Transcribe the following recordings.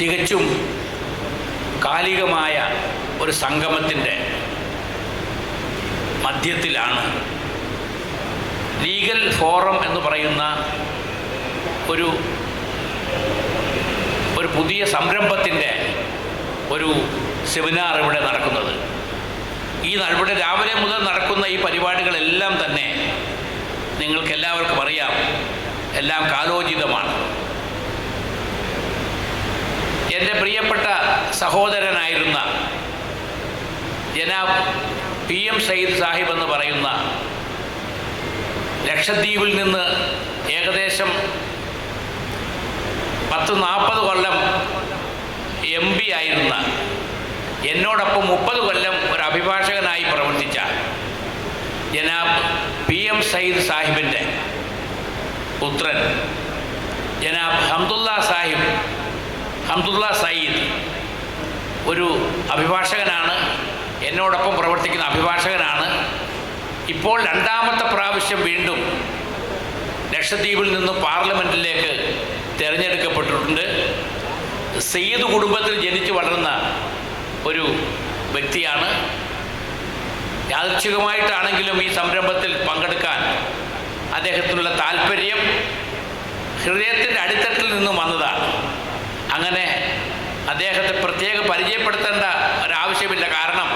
തികച്ചും കാലികമായ ഒരു സംഗമത്തിന്റെ മധ്യത്തിലാണ് legal forum എന്ന് പറയുന്ന ഒരു ഒരു പുതിയ സംരംഭത്തിന്റെ ഒരു സെമിനാർ ഇവിടെ നടക്കുന്നത്. ഈ ഇവിടെ രാവിലെ മുതൽ നടക്കുന്ന ഈ പരിപാടികളെല്ലാം തന്നെ നിങ്ങൾക്കെല്ലാവർക്കും അറിയാം. എല്ലാം കാലോചിതമാണ്. എന്റെ പ്രിയപ്പെട്ട സഹോദരനായിരുന്ന ജനാബ് പി എം സയ്യിദ് സാഹിബ് എന്ന് പറയുന്ന ലക്ഷദ്വീപിൽ നിന്ന് ഏകദേശം പത്ത് നാൽപ്പത് കൊല്ലം എം പി ആയിരുന്ന എന്നോടൊപ്പം മുപ്പത് കൊല്ലം ഒരു അഭിഭാഷകനായി പ്രവർത്തിച്ച ജനാബ് പി എം സയ്യിദ് സാഹിബിന്റെ പുത്രൻ ജനാബ് ഹംദുല്ല സാഹിബ് ഹംദുല്ല സയ്യിദ് ഒരു അഭിഭാഷകനാണ് എന്നോടൊപ്പം പ്രവർത്തിക്കുന്ന അഭിഭാഷകനാണ്. ഇപ്പോൾ രണ്ടാമത്തെ പ്രാവശ്യം വീണ്ടും ലക്ഷദ്വീപിൽ നിന്ന് പാർലമെന്റിലേക്ക് തിരഞ്ഞെടുക്കപ്പെട്ടിട്ടുണ്ട്. സെയ്ദ് കുടുംബത്തിൽ ജനിച്ചു വളർന്ന ഒരു വ്യക്തിയാണ്. യാദൃച്ഛികമായിട്ടാണെങ്കിലും ഈ സംരംഭത്തിൽ പങ്കെടുക്കാൻ അദ്ദേഹത്തിനുള്ള താല്പര്യം ഹൃദയത്തിന്റെ അടിത്തട്ടിൽ നിന്നും വന്നതാണ്. പ്രത്യേക പരിചയപ്പെടുത്തേണ്ട ഒരാവശ്യമില്ല. കാരണം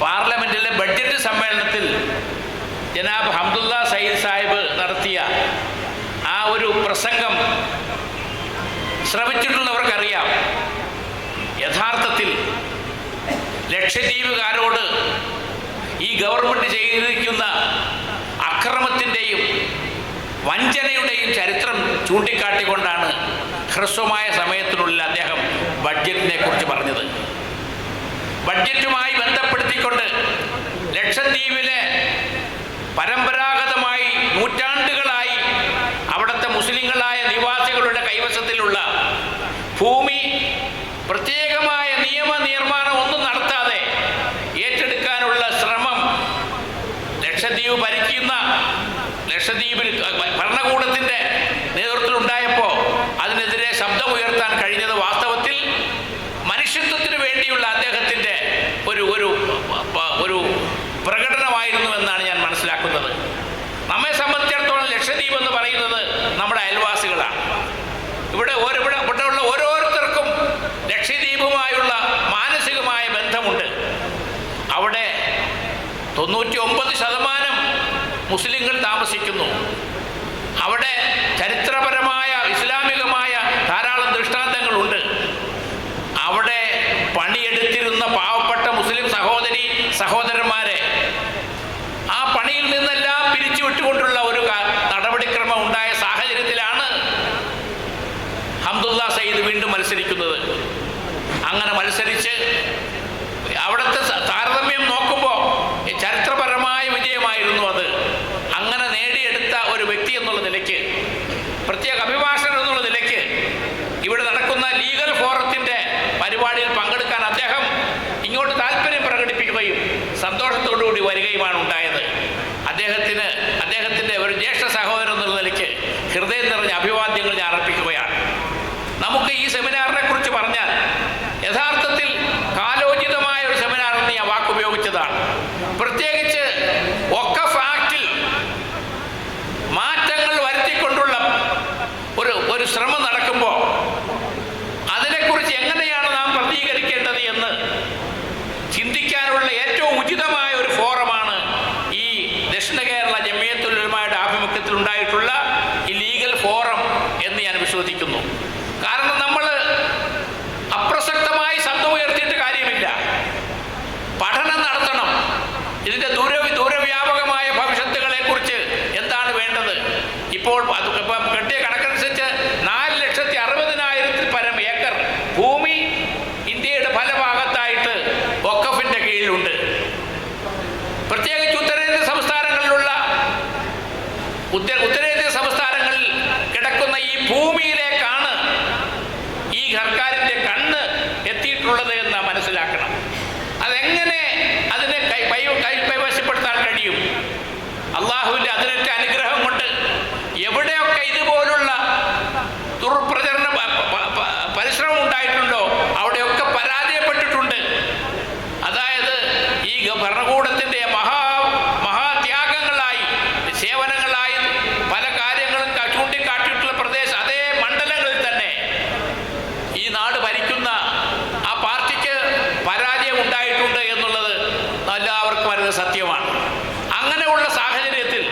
പാർലമെന്റിലെ ബഡ്ജറ്റ് സമ്മേളനത്തിൽ ജനാബ് ഹംദുല്ല സയ്യിദ് സാഹിബ് നടത്തിയ ആ ഒരു പ്രസംഗം ശ്രമിച്ചിട്ടുള്ളവർക്കറിയാം യഥാർത്ഥത്തിൽ ലക്ഷദ്വീപുകാരോട് ഈ ഗവൺമെന്റ് ചെയ്തിരിക്കുന്ന അക്രമത്തിന്റെയും വഞ്ചനയുടെയും ചരിത്രം ചൂണ്ടിക്കാട്ടിക്കൊണ്ടാണ് ഹ്രസ്വമായ സമയത്തിനുള്ളിൽ അദ്ദേഹം ബഡ്ജറ്റിനെ കുറിച്ച് പറഞ്ഞത്. ബഡ്ജറ്റുമായി ബന്ധപ്പെടുത്തിക്കൊണ്ട് ലക്ഷദ്വീപിലെ പരമ്പരാഗതമായി ഭരിക്കുന്ന ലക്ഷദ്വീപിൽ ഭരണകൂടത്തിന്റെ നേതൃത്വത്തിലുണ്ടായപ്പോൾ അതിനെതിരെ ശബ്ദമുയർത്താൻ കഴിഞ്ഞത് വാസ്തവത്തിൽ മനുഷ്യത്വത്തിന് വേണ്ടിയുള്ള അദ്ദേഹത്തിന്റെ ഒരു ഒരു ഒരു പ്രകടനമായിരുന്നു എന്നാണ് ഞാൻ മനസ്സിലാക്കുന്നത്. നമ്മെ സംബന്ധിച്ചിടത്തോളം ലക്ഷദ്വീപ് എന്ന് പറയുന്നത് നമ്മുടെ അയൽവാസികളാണ്. ഇവിടെ ഇവിടെ ഇവിടെ ഉള്ള ഓരോരുത്തർക്കും ലക്ഷദ്വീപുമായുള്ള മാനസികമായ ബന്ധമുണ്ട്. അവിടെ തൊണ്ണൂറ്റി ഒമ്പത് ശതമാനം മുസ്ലിങ്ങൾ താമസിക്കുന്നു. അവിടെ ചരിത്രപരമായ ഇസ്ലാമികമായ ധാരാളം ദൃഷ്ടാന്തങ്ങളുണ്ട്. അവിടെ പണിയെടുത്തിരുന്ന പാവപ്പെട്ട മുസ്ലിം സഹോദരി സഹോദരന്മാരെ ആ പണിയിൽ നിന്നെല്ലാം പിരിച്ചു വിട്ടുകൊണ്ടുള്ള ഒരു നടപടിക്രമം ഉണ്ടായ സാഹചര്യത്തിലാണ് ഹംദുല്ല സയ്യിദ് വീണ്ടും മത്സരിക്കുന്നത്. അങ്ങനെ മത്സരിച്ച് അവിടുത്തെ അഭിവാദ്യങ്ങൾ ഞാൻ അർപ്പിക്കുകയാണ്. ഭരണകൂടത്തിന്റെ മഹാ മഹാത്യാഗങ്ങളായി സേവനങ്ങളായി പല കാര്യങ്ങളും ചൂണ്ടിക്കാട്ടിയിട്ടുള്ള പ്രദേശം അതേ മണ്ഡലങ്ങളിൽ തന്നെ ഈ നാട് ഭരിക്കുന്ന ആ പാർട്ടിക്ക് പരാജയം ഉണ്ടായിട്ടുണ്ട് എന്നുള്ളത് എല്ലാവർക്കും അറിയുന്ന സത്യമാണ്. അങ്ങനെയുള്ള സാഹചര്യത്തിൽ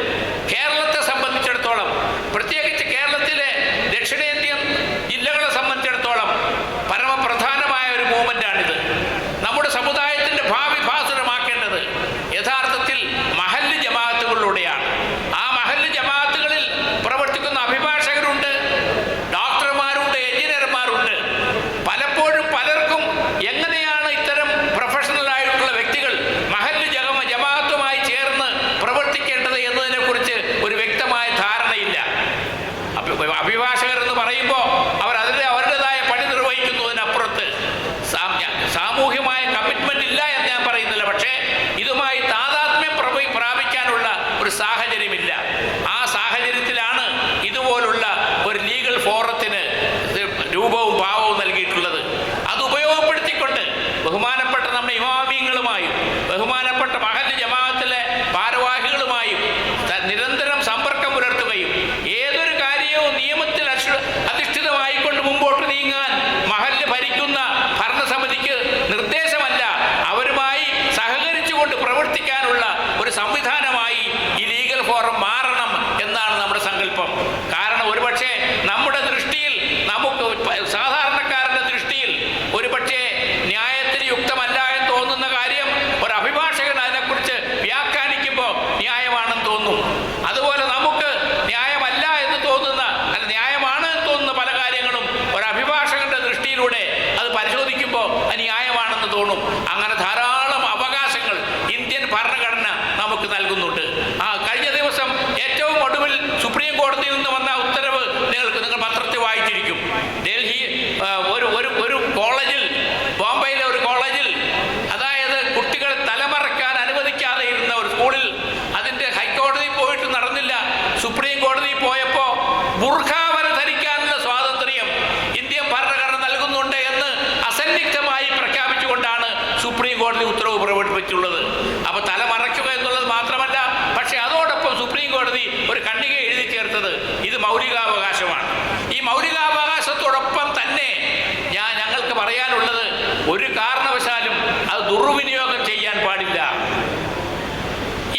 ഒരു കാരണവശാലും അത് ദുർവിനിയോഗം ചെയ്യാൻ പാടില്ല.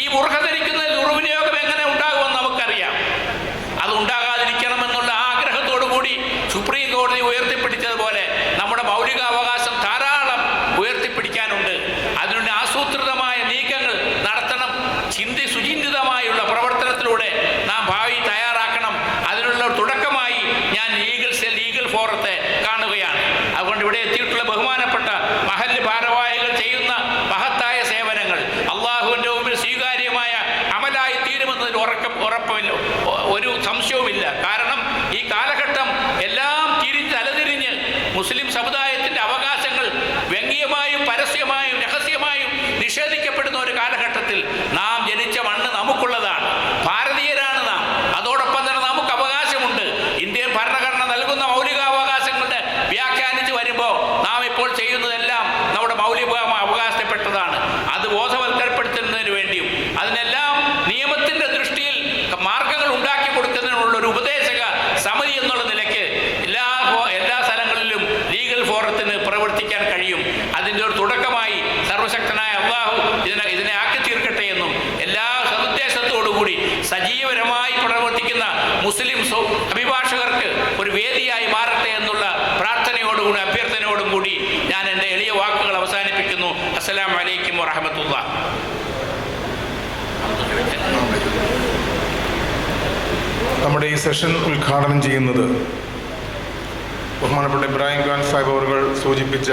ഈ മൂർഖത ഉറപ്പില്ല. ഒരു സംശയവുമില്ല. കാരണം ഈ കാലഘട്ടം എല്ലാം തിരിച്ച് അലതിരിഞ്ഞ് മുസ്ലിം സമുദായം വറഹമത്തുള്ള നമ്മുടെ ഈ സെഷൻ ഉദ്ഘാടനം ചെയ്യുന്നത് ബഹുമാനപ്പെട്ട ഇബ്രാഹിം ഖാൻ സാഹിബ് അവർ സൂചിപ്പിച്ച